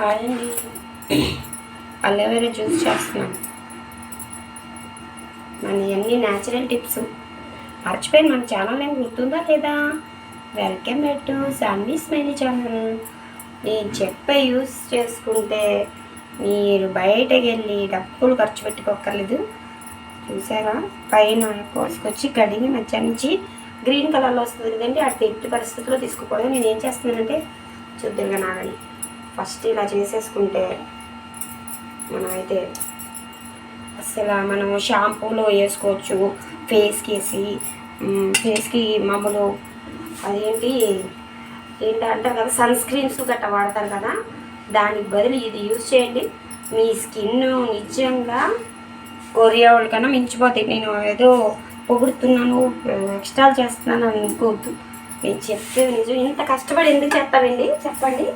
Hi అండి aloe vera juice చేస్తున్నాను మన అన్ని న్యాచురల్ టిప్స్ మర్చిపోయింది మన ఛానల్ ఏం గుర్తుందా లేదా? Welcome back to Sanvi smiley channel నేను చెప్పే యూస్ చేసుకుంటే మీరు బయటకు వెళ్ళి డబ్బులు ఖర్చు పెట్టుకోకర్లేదు చూసారా? పైన కోసుకొచ్చి కడిగి మధ్య నుంచి గ్రీన్ కలర్లో వస్తుంది కదండి అటు ఎట్టి పరిస్థితుల్లో తీసుకోకూడదు నేను ఏం చేస్తున్నానంటే చూద్దురుగా నాగండి ఫస్ట్ ఇలా చేసేసుకుంటే మనమైతే అసలు మనం షాంపూలో వేసుకోవచ్చు ఫేస్కి వేసి ఫేస్కి మామూలు అదేంటి? ఏంటి అంటారు కదా సన్ స్క్రీన్స్ గట్రా వాడతారు కదా దానికి బదులు ఇది యూజ్ చేయండి. మీ స్కిన్ నిజంగా కొరియా వాళ్ళకన్నా మించిపోతాయి. నేను ఏదో పొగుడుతున్నాను ఎక్స్ట్రాల్ చేస్తున్నాను అని అనుకోవద్దు. నేను చెప్పేది నిజం. ఇంత కష్టపడి ఎందుకు చెప్తానండి చెప్పండి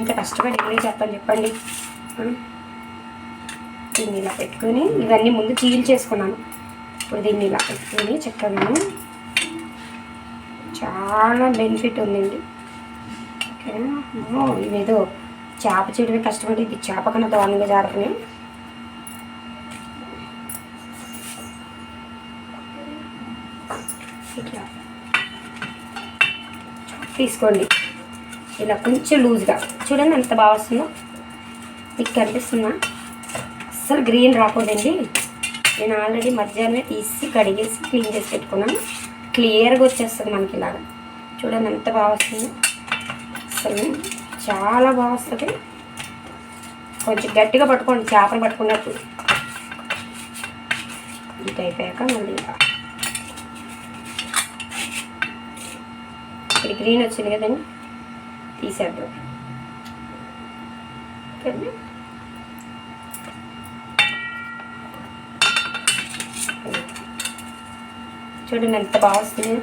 ఇంత కష్టపడి ఎందుకు చేస్తాను చెప్పండి. దీన్ని ఇలా పెట్టుకొని ఇవన్నీ ముందు చీల్ చేసుకున్నాను. ఇప్పుడు దీన్ని ఇలా పెట్టుకొని చక్కగా చాలా బెనిఫిట్ ఉందండి. ఓకేనా? ఇవేదో చేప చేయడమే కష్టపడి ఇది చేప కన్నా దారుణంగా జారుతున్నాయి. ఇట్లా. తీసుకోండి. ఇలా కొంచెం లూజ్గా. చూడండి ఎంత బాగా వస్తుందో. మీకు కనిపిస్తుందా అస్సలు గ్రీన్ రాకూడదండి. నేను ఆల్రెడీ మధ్యాహ్నమే తీసి కడిగేసి క్లీన్ చేసి పెట్టుకున్నాను. క్లియర్గా వచ్చేస్తుంది మనకి ఇలాగా. చూడండి ఎంత బాగా వస్తుందో. అసలు చాలా బాగా వస్తుంది. కొంచెం గట్టిగా పట్టుకోండి చేపలు పట్టుకున్నట్టు. ఇది అయిపోయాక మళ్ళీ ఇలా. గ్రీన్ వచ్చింది కదండి. తీసేద్దాం. ఓకేనా? చూడండి ఎంత బాగా వస్తుంది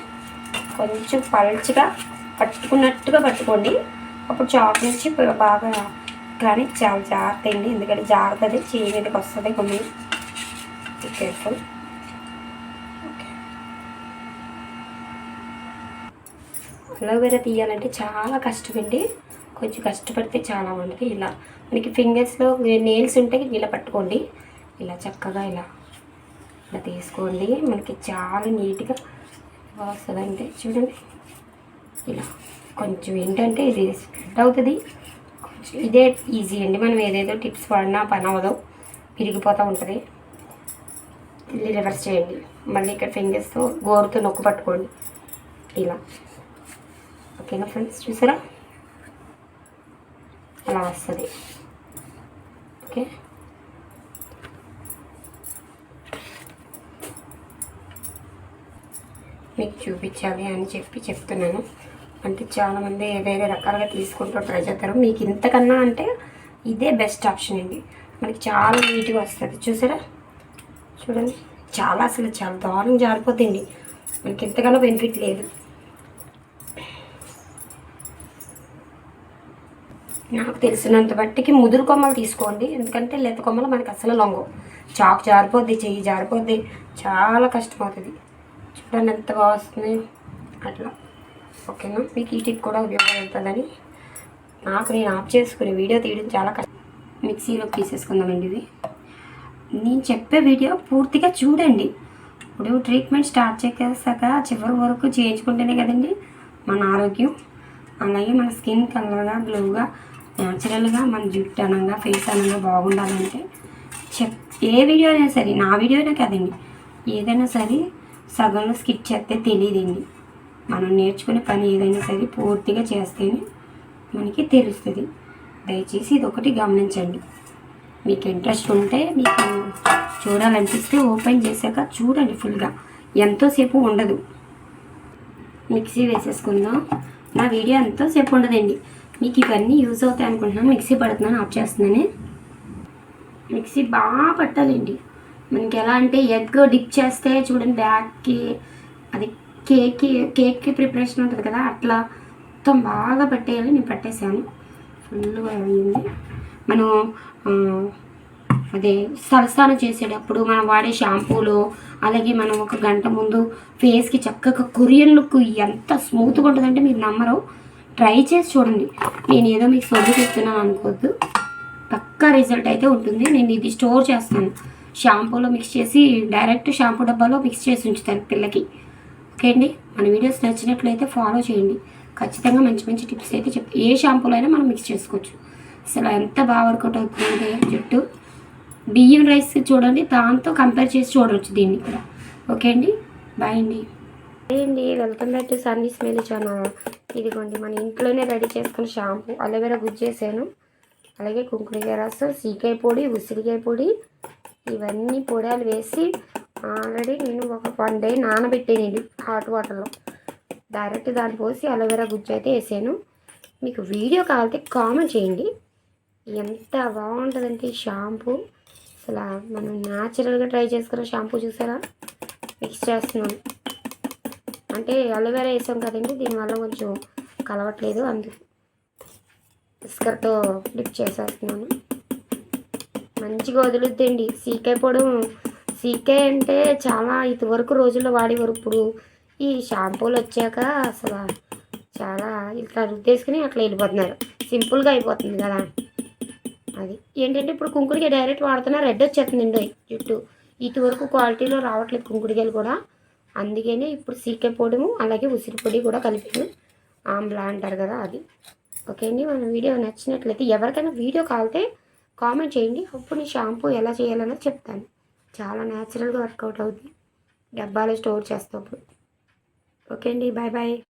కొంచెం పల్చగా పట్టుకున్నట్టుగా పట్టుకోండి. అప్పుడు చాక్ నుంచి బాగా కానీ చాలా జాగ్రత్త అండి. ఎందుకంటే జాగ్రత్తది చేయి మీదకి వస్తుంది కొన్ని కేర్ఫుల్ ఓకే అలోవెరా తీయాలంటే చాలా కష్టమండి. కొంచెం కష్టపడితే చాలా బాగుంటుంది ఇలా. మనకి ఫింగర్స్లో నెయిల్స్ ఉంటే ఇలా పట్టుకోండి. ఇలా చక్కగా ఇలా ఇలా తీసుకోండి. మనకి చాలా నీట్గా వస్తుందంటే చూడండి. ఇలా. కొంచెం ఏంటంటే ఇది స్ప్రెడ్ అవుతుంది. కొంచెం ఇదే ఈజీ అండి. మనం ఏదేదో టిప్స్ వాడినా పని అవ్వదు. విరిగిపోతూ ఉంటుంది. రివర్స్ చేయండి. మళ్ళీ ఇక్కడ ఫింగర్స్తో గోరుతో నొక్కు పట్టుకోండి. ఇలా. ఓకేనా ఫ్రెండ్స్? చూసారా? అలా వస్తుంది. ఓకే? మీకు చూపించాలి అని చెప్పి చెప్తున్నాను. అంటే చాలామంది వేరే రకాలుగా తీసుకుంటూ ట్రై చేస్తారు మీకు ఇంతకన్నా అంటే ఇదే బెస్ట్ ఆప్షన్ అండి. మనకి చాలా నీట్గా వస్తుంది. చూసారా? చూడండి. చాలా అసలు చాలా దారుణం జారిపోతుంది మనకి ఇంతకన్నా బెనిఫిట్ లేదు. నాకు తెలిసినంత బట్టికి ముదురు కొమ్మలు తీసుకోండి. ఎందుకంటే లేత కొమ్మలు మనకి అసలు లొంగవు. చాకు జారిపోద్ది చెయ్యి జారిపోద్ది. చాలా కష్టం అవుతుంది చూడండి ఎంత బాగా వస్తుంది. అట్లా. ఓకేనా? మీకు ఈ టిప్ కూడా ఉపయోగపడుతుందని నాకు నేను ఆఫ్ చేసుకుని వీడియో తీయడం చాలా కష్టం. మిక్సీలోకి తీసేసుకుందామండి ఇది. నేను చెప్పే వీడియో పూర్తిగా చూడండి. ఇప్పుడు ట్రీట్మెంట్ స్టార్ట్ చేసాక చివరి వరకు చేయించుకుంటేనే కదండి మన ఆరోగ్యం. అలాగే మన స్కిన్ కలర్గా బ్లూగా న్యాచురల్గా మన జుట్టు అనంగా ఫేస్ అనంగా బాగుండాలంటే చెప్ ఏ వీడియో అయినా సరే నా వీడియోనే కదండి ఏదైనా సరే సగంలో స్కిప్ చేస్తే తెలియదండి మనం నేర్చుకునే పని ఏదైనా సరే పూర్తిగా చేస్తేనే మనకి తెలుస్తుంది. దయచేసి ఇది ఒకటి గమనించండి. మీకు ఇంట్రెస్ట్ ఉంటే మీకు చూడాలనిపిస్తే ఓపెన్ చేశాక చూడండి ఫుల్గా. ఎంతోసేపు ఉండదు. మిక్సీ వేసేసుకుందాం. నా వీడియో ఎంతోసేపు ఉండదండి. మీకు ఇవన్నీ యూజ్ అవుతాయి అనుకుంటున్నాను. మిక్సీ పడుతున్నాను ఆఫ్ చేస్తున్నాను. మిక్సీ బాగా పట్టాలండి. మనకి ఎలా అంటే ఎగ్ డిప్ చేస్తే చూడండి బ్యాగ్కి అది కేక్ కేక్కి ప్రిపరేషన్ ఉంటుంది కదా అట్లా మొత్తం బాగా పట్టేయాలి. నేను పట్టేసాను. ఫుల్గా అయింది. మనం అదే సరసాన చేసేటప్పుడు మనం వాడే షాంపూలు అలాగే మనం ఒక గంట ముందు ఫేస్కి చక్కగా కొరియన్ లుక్ ఎంత స్మూత్గా ఉంటుందంటే మీరు నమ్మరు. ట్రై చేసి చూడండి. నేను ఏదో మీకు సొమ్ము చెప్తున్నాను అనుకోవద్దు. పక్కా రిజల్ట్ అయితే ఉంటుంది. నేను ఇది స్టోర్ చేస్తాను. షాంపూలో మిక్స్ చేసి డైరెక్ట్ షాంపూ డబ్బాలో మిక్స్ చేసి ఉంచుతాను పిల్లకి. ఓకే అండి? మన వీడియోస్ నచ్చినట్లయితే ఫాలో చేయండి. ఖచ్చితంగా మంచి మంచి టిప్స్ అయితే చెప్ ఏ షాంపూలో అయినా మనం మిక్స్ చేసుకోవచ్చు. అసలు ఎంత బాగా వర్కౌట్ అవుతుందంటే జుట్టు. బియ్యం రైస్ చూడండి దాంతో కంపేర్ చేసి చూడవచ్చు దీన్ని కూడా. ఓకే అండి? బాయ్ అండి. అండి welcome back to Sunny smell channel. ఇదిగోండి మన ఇంట్లోనే రెడీ చేసుకున్న షాంపూ. అలోవెరా గుజ్జు చేశాను. అలాగే కుంకుడికాయ రసం సీకాయ పొడి ఉసిరికాయ పొడి ఇవన్నీ పొడాలు వేసి ఆల్రెడీ నేను ఒక వన్ డే నానబెట్టేనండి హాట్ వాటర్లో. డైరెక్ట్ దాన్ని పోసి అలోవెరా గుజ్జు అయితే వేసాను. మీకు వీడియో కావాలంటే కామెంట్ చేయండి. ఎంత బాగుంటుందంటే ఈ షాంపూ. అసలు మనం న్యాచురల్గా ట్రై చేసుకున్న షాంపూ చూసారా? మిక్స్ చేస్తున్నాను. అంటే అలోవెరా వేసాం కదండి దీనివల్ల కొంచెం కలవట్లేదు అందుకు స్కర్తో డిప్ చేసేస్తున్నాను. మంచిగా వదులుద్దండి. సీకాయ పొడి సీకాయ అంటే చాలా ఇదివరకు రోజుల్లో వాడేవారు. ఇప్పుడు ఈ షాంపూలు వచ్చాక అసలు చాలా ఇట్లా రుద్దేసుకుని అట్లా వెళ్ళిపోతున్నారు. సింపుల్గా అయిపోతుంది కదా. అది ఏంటంటే ఇప్పుడు కుంకుడికాయ డైరెక్ట్ వాడుతున్నా రెడ్ వచ్చేస్తుందండి జుట్టు. ఇటువరకు క్వాలిటీలో రావట్లేదు కుంకుడికాయలు కూడా. అందుకనే ఇప్పుడు సీకే పొడిము అలాగే ఉసిరి పొడి కూడా కలిపాను. ఆమ్లా అంటారు కదా అది. ఓకే అండి మన వీడియో నచ్చినట్లయితే ఎవరికైనా వీడియో కాలితే కామెంట్ చేయండి. అప్పుడు నేను షాంపూ ఎలా చేయాలన్నది చెప్తాను. చాలా న్యాచురల్గా వర్కౌట్ అవుతుంది డబ్బాలో స్టోర్ చేస్తాం ఓకే అండి బాయ్ బాయ్